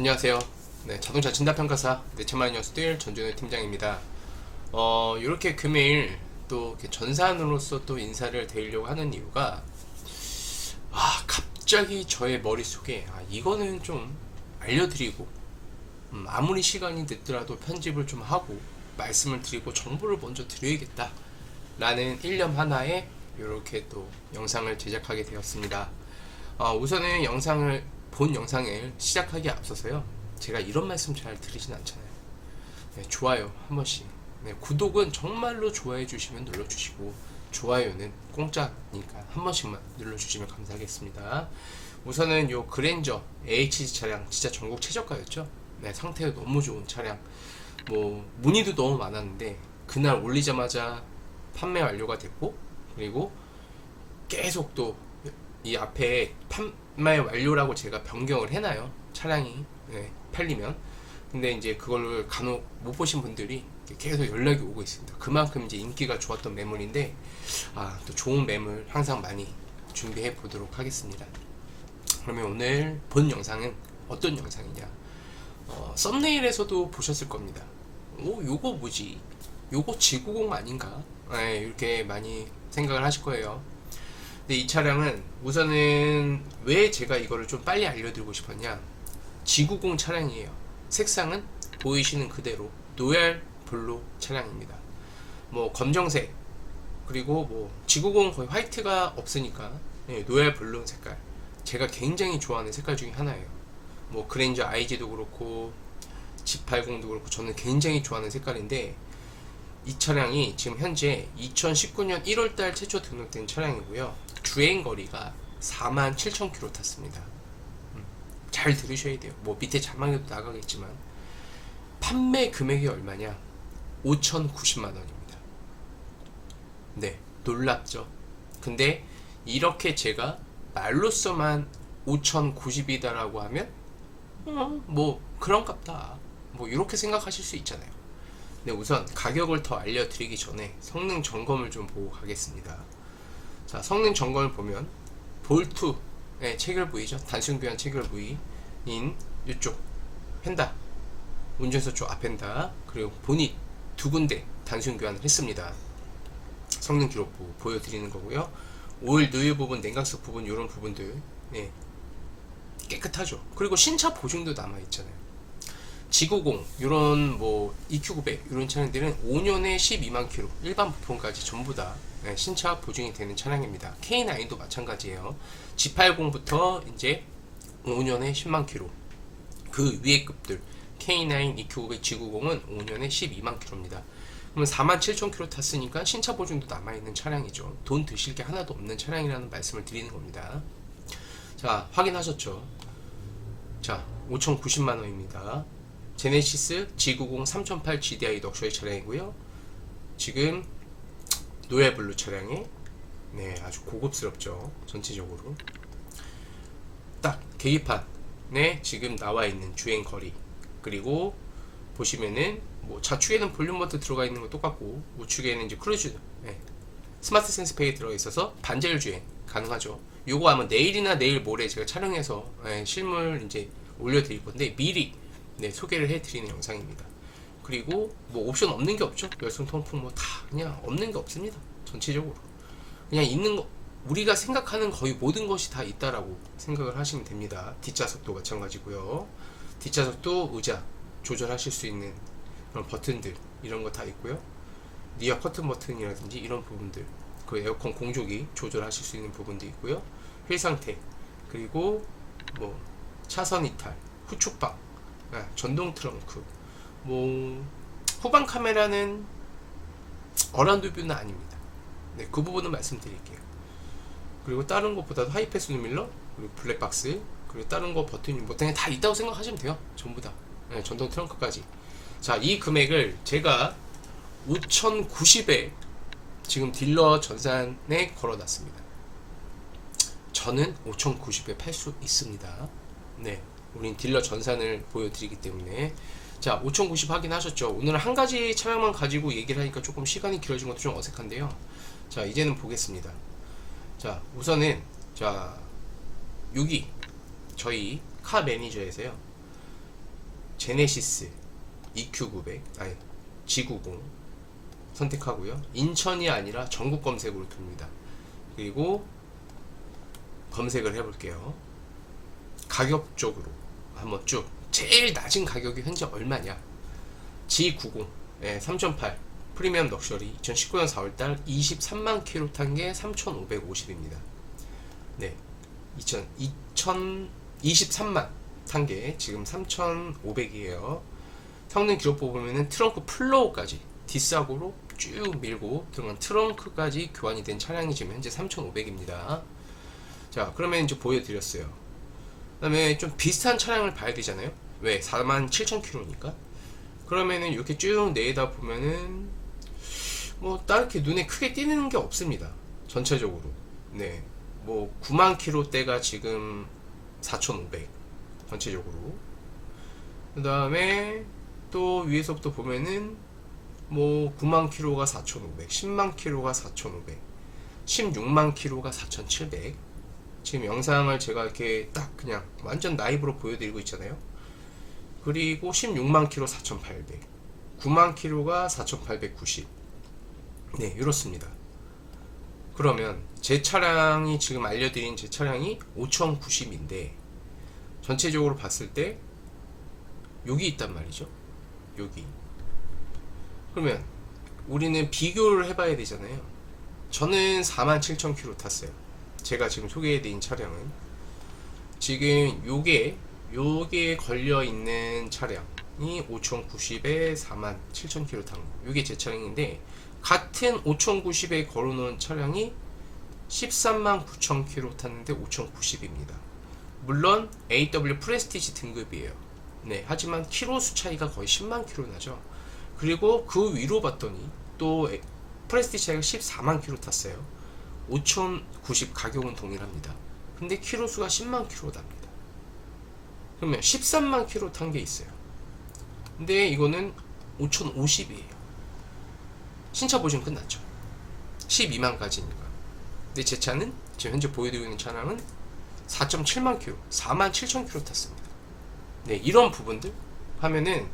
네, 안녕하세요. 네, 자동차 진단평가사 내천만 뉴스들 전준호 팀장입니다. 어, 이렇게 금일 또 전산으로서 또 인사를 드리려고 하는 이유가 아, 갑자기 저의 머릿속에 아, 이거는 좀 알려드리고 음, 아무리 시간이 늦더라도 편집을 좀 하고 말씀을 드리고 정보를 먼저 드려야겠다 라는 일념 하나에 이렇게 또 영상을 제작하게 되었습니다. 어, 우선은 영상을 본 영상을 시작하기에 앞서서요. 제가 이런 말씀 잘 드리진 않잖아요. 네, 좋아요 한 번씩. 네, 구독은 정말로 좋아해 주시면 눌러주시고 좋아요는 공짜니까 한 번씩만 눌러주시면 감사하겠습니다. 우선은 요 그랜저 AHG 차량 진짜 전국 최저가였죠. 네, 상태가 너무 좋은 차량. 뭐 문의도 너무 많았는데 그날 올리자마자 판매 완료가 됐고 그리고 계속 또 이 앞에 판 매 완료라고 제가 변경을 해놔요. 차량이 네, 팔리면. 근데 이제 그걸 간혹 못 보신 분들이 계속 연락이 오고 있습니다. 그만큼 이제 인기가 좋았던 매물인데 아, 또 좋은 매물 항상 많이 준비해 보도록 하겠습니다. 그러면 오늘 본 영상은 어떤 영상이냐? 어, 썸네일에서도 보셨을 겁니다. 오, 요거 뭐지? 요거 지구공 아닌가? 네, 이렇게 많이 생각을 하실 거예요. 근데 이 차량은 우선은 왜 제가 이거를 좀 빨리 알려드리고 싶었냐? 지구공 차량이에요. 색상은 보이시는 그대로 노얄 블루 차량입니다. 뭐 검정색 그리고 뭐 지구공 거의 화이트가 없으니까 예, 노얄 블루 색깔 제가 굉장히 좋아하는 색깔 중에 하나예요. 뭐 그랜저 IG도 그렇고 G80도 그렇고 저는 굉장히 좋아하는 색깔인데 이 차량이 지금 현재 2019년 1월달 최초 등록된 차량이고요. 주행 거리가 4만 7천 킬로 탔습니다. 음, 잘 들으셔야 돼요. 뭐 밑에 자막에도 나가겠지만 판매 금액이 얼마냐? 5,090만 원입니다. 네, 놀랍죠. 근데 이렇게 제가 말로써만 5,090이다라고 하면 어, 뭐 그런갑다. 뭐 이렇게 생각하실 수 있잖아요. 네, 우선 가격을 더 알려드리기 전에 성능 점검을 좀 보고 가겠습니다. 자, 성능 점검을 보면 볼트의 체결 부위죠. 단순 교환 체결 부위인 이쪽 펜다 운전석 쪽 앞펜다 그리고 보닛 두 군데 단순 교환을 했습니다. 성능 기록부 보여드리는 거고요. 오일 누유 부분, 냉각석 부분 이런 부분들 네, 깨끗하죠. 그리고 신차 보증도 남아 있잖아요. 지구공 이런 뭐 EQ900 이런 차량들은 5년에 12만 킬로 일반 부품까지 전부 다 네, 신차 보증이 되는 차량입니다. K9도 마찬가지예요. G80부터 이제 5년에 10만 킬로 그 위에 급들 K9, EQ900, G90은 5년에 12만 킬로입니다. 그러면 4만 7천 킬로 탔으니까 신차 보증도 남아있는 차량이죠. 돈 드실 게 하나도 없는 차량이라는 말씀을 드리는 겁니다. 자, 확인하셨죠? 자, 5,090만 원입니다. 제네시스 G90 3008 GDI 럭셔리 차량이고요. 지금 노예 블루 차량이 네, 아주 고급스럽죠. 전체적으로. 딱 계기판에 지금 나와 있는 주행 거리 그리고 보시면은 뭐 좌측에는 볼륨 버튼 들어가 있는 거 똑같고 우측에는 이제 크루즈 네. 스마트 센스 페이 들어 있어서 반절 주행 가능하죠. 요거 아마 내일이나 내일 모레 제가 촬영해서 네, 실물 이제 올려드릴 건데 미리 네, 소개를 해드리는 영상입니다. 그리고 뭐 옵션 없는 게 없죠. 열선 통풍 뭐 다 그냥 없는 게 없습니다. 전체적으로 그냥 있는 거 우리가 생각하는 거의 모든 것이 다 있다라고 생각을 하시면 됩니다. 뒷좌석도 마찬가지고요. 뒷좌석도 의자 조절하실 수 있는 그런 버튼들 이런 거 다 있고요. 리어 커튼 버튼이라든지 이런 부분들 그 에어컨 공조기 조절하실 수 있는 부분도 있고요. 휠 상태 그리고 뭐 차선 이탈, 후축방, 아, 전동 트렁크, 뭐 후방 카메라는 어라운드 뷰는 아닙니다. 네, 그 부분은 말씀드릴게요. 그리고 다른 것보다도 하이패스 누밀러, 그리고 블랙박스, 그리고 다른 거 버튼이 뭐 그냥 다 있다고 생각하시면 돼요. 전부 다. 네, 전동 트렁크까지. 자, 이 금액을 제가 5,090에 지금 딜러 전산에 걸어놨습니다. 저는 5,090에 팔 수 있습니다. 네, 우린 딜러 전산을 보여드리기 때문에 자, 5,090 확인하셨죠? 오늘은 한 가지 차량만 가지고 얘기를 하니까 조금 시간이 길어진 것도 좀 어색한데요. 자, 이제는 보겠습니다. 자, 우선은 자, 여기 저희 카 매니저에서요. 제네시스 EQ900 아니 G90 선택하고요. 인천이 아니라 전국 검색으로 둡니다. 그리고 검색을 해볼게요. 가격 쪽으로 한번 쭉 제일 낮은 가격이 현재 얼마냐? G90 예, 3.8 프리미엄 럭셔리 2019년 4월달 23만 킬로 탄 게 3,550입니다. 네, 2000 2023만 탄 게 지금 3,500이에요. 성능 기록 보면은 트렁크 플로우까지 뒷사고로 쭉 밀고 들어간 트렁크까지 교환이 된 차량이 지금 현재 3,500입니다. 자, 그러면 이제 보여드렸어요. 그 다음에 좀 비슷한 차량을 봐야 되잖아요. 왜? 47,000km니까. 그러면은 이렇게 쭉 내다 보면은 뭐 딱히 눈에 크게 띄는 게 없습니다. 전체적으로. 네. 뭐 9만 킬로대가 지금 4,500 전체적으로. 그 다음에 또 위에서부터 보면은 뭐 9만 킬로가 4,500, 10만 킬로가 4,500, 16만 킬로가 4,700. 지금 영상을 제가 이렇게 딱 그냥 완전 라이브로 보여드리고 있잖아요. 그리고 16만 킬로 4,800, 9만 킬로가 4,890. 네, 이렇습니다. 그러면 제 차량이 지금 알려드린 제 차량이 5,090인데 전체적으로 봤을 때 여기 있단 말이죠. 여기. 그러면 우리는 비교를 해봐야 되잖아요. 저는 47,000km 탔어요. 제가 지금 소개해드린 차량은 지금 요게 요게 걸려 있는 차량이 5,090에 47,000km 탄 거. 요게 제 차량인데 같은 5,090에 걸어놓은 차량이 13만 9,000km 탔는데 5,090입니다. 물론 AW 프레스티지 등급이에요. 네, 하지만 키로수 차이가 거의 10만 킬로 나죠. 그리고 그 위로 봤더니 또 에- 프레스티지 차이가 14만 킬로 탔어요. 5,090 가격은 동일합니다. 근데 키로 수가 10만 킬로 납니다. 그러면 13만 킬로 탄 게 있어요. 근데 이거는 5,050이에요. 신차 보시면 끝났죠. 12만까지니까. 근데 제 차는 지금 현재 보여드리고 있는 차량은 4.7만 킬로, 4만 7천 킬로 탔습니다. 네, 이런 부분들 하면은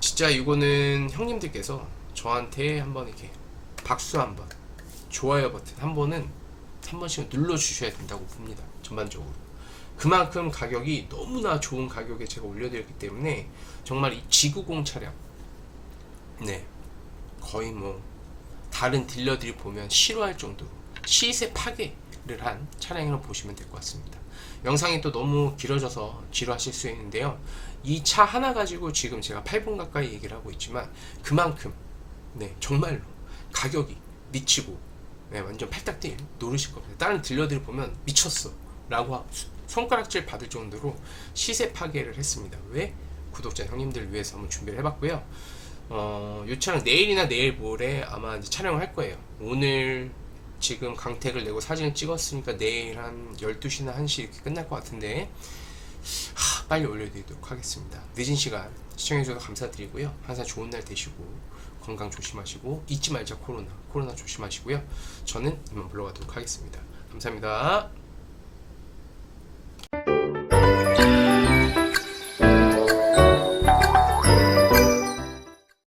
진짜 이거는 형님들께서 저한테 한번 이렇게 박수 한번, 좋아요 버튼 한 번은 한 번씩 눌러 주셔야 된다고 봅니다. 전반적으로. 그만큼 가격이 너무나 좋은 가격에 제가 올려드렸기 때문에 정말 이 G90 차량, 네, 거의 뭐 다른 딜러들이 보면 싫어할 정도로 시세 파괴를 한 차량이라고 보시면 될 것 같습니다. 영상이 또 너무 길어져서 지루하실 수 있는데요. 이 차 하나 가지고 지금 제가 8분 가까이 얘기를 하고 있지만 그만큼 네 정말로 가격이 미치고 네, 완전 팔딱 뛸 노르실 겁니다. 다른 딜러들이 보면 미쳤어 라고 하- 손가락질 받을 정도로 시세 파괴를 했습니다. 왜? 구독자 형님들을 위해서 한번 준비를 해봤고요. 어, 이 차량 내일이나 내일 모레 아마 이제 촬영을 할 거예요. 오늘 지금 강택을 내고 사진을 찍었으니까 내일 한 12시나 1시 이렇게 끝날 것 같은데 하, 빨리 올려드리도록 하겠습니다. 늦은 시간 시청해주셔서 감사드리고요. 항상 좋은 날 되시고 건강 조심하시고 잊지 말자 코로나 코로나 조심하시고요. 저는 이만 물러가도록 하겠습니다. 감사합니다.